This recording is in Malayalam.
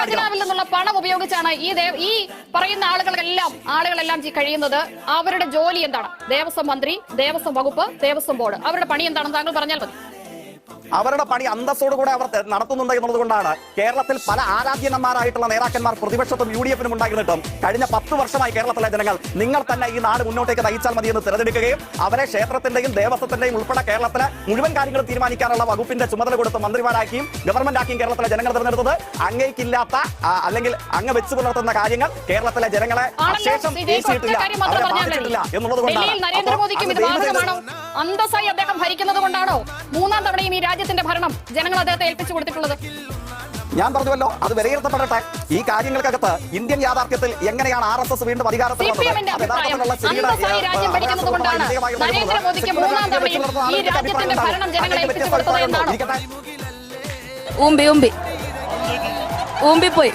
ഖജനാവിൽ നിന്നുള്ള പണം ഉപയോഗിച്ചാണ് ഈ ഈ പറയുന്ന ആളുകളെല്ലാം ആളുകളെല്ലാം കഴിയുന്നത്. അവരുടെ ജോലി എന്താണ്? ദേവസ്വം മന്ത്രി ദേവസ്വം വകുപ്പ് ദേവസ്വം ബോർഡ്. അവരുടെ പണി എന്താണെന്ന് താങ്കൾ പറഞ്ഞാൽ മതി. അവരുടെ പണി അന്തസ്സോടുകൂടെ അവർ നടത്തുന്നുണ്ട് എന്നുള്ളത് കൊണ്ടാണ് കേരളത്തിൽ പല ആരാധ്യന്മാരായിട്ടുള്ള നേതാക്കന്മാർ പ്രതിപക്ഷത്തും യു ഡി എഫിനും ഉണ്ടായിരുന്നിട്ടും കഴിഞ്ഞ പത്ത് വർഷമായി കേരളത്തിലെ ജനങ്ങൾ നിങ്ങൾ തന്നെ ഈ നാട് മുന്നോട്ടേക്ക് നയിച്ചാൽ മതി എന്ന് തിരഞ്ഞെടുക്കുകയും അവരെ ക്ഷേത്രത്തിന്റെയും ദേവസ്വത്തിന്റെയും ഉൾപ്പെടെ കേരളത്തിലെ മുഴുവൻ കാര്യങ്ങളും തീരുമാനിക്കാനുള്ള വകുപ്പിന്റെ ചുമതല കൊടുത്ത് മന്ത്രിമാരാക്കിയും ഗവൺമെന്റ് ആക്കിയും കേരളത്തിലെ ജനങ്ങൾ തിരഞ്ഞെടുത്തത് അങ്ങേക്കില്ലാത്ത അല്ലെങ്കിൽ അങ്ങ് വെച്ചു പുലർത്തുന്ന കാര്യങ്ങൾ കേരളത്തിലെ ജനങ്ങളെ ബാധിച്ചിട്ടില്ല എന്നുള്ളത് കൊണ്ടാണ്. അന്തസ്സായി അദ്ദേഹം ഭരിക്കുന്നത് കൊണ്ടാണോ? മൂന്നാം തവണയും ഈ രാജ്യത്തിന്റെ ഭരണം ജനങ്ങൾ അദ്ദേഹത്തെ ഏൽപ്പിച്ചു കൊടുത്തിട്ടുള്ളത് ഞാൻ പറഞ്ഞുവല്ലോ അത് വിലയിരുത്തപ്പെടട്ടെ ഈ കാര്യങ്ങൾക്കകത്ത് ഇന്ത്യൻ യാഥാർത്ഥ്യത്തിൽ എങ്ങനെയാണ് ആർ എസ് എസ് വീണ്ടും അധികാരത്തിൽ സി വന്നത്? പി എമ്മിന്റെ അത് അഭിപ്രായം യഥാർത്ഥത്തിലുള്ള ശരിയുടെ, അന്തസ്സായി ഏഹ്, രാജ്യം ഭരിക്കുന്നത് കൊണ്ടാണ് വിജയമായി വരുന്നത്. നരേന്ദ്രമോദിക്ക് സെക്യുലർ മൂന്നാം രാജ്യം ഈ രാജ്യത്തിന്റെ ഭരണം ജനങ്ങളെ ഏൽപ്പിച്ചു വ്യത്യസ്ത കൊടുത്തത് അഭിപ്രായമുണ്ടോ? എന്നാണോ ഇരിക്കട്ടെ. ഊമ്പി ഊമ്പി ഊമ്പിപ്പോയി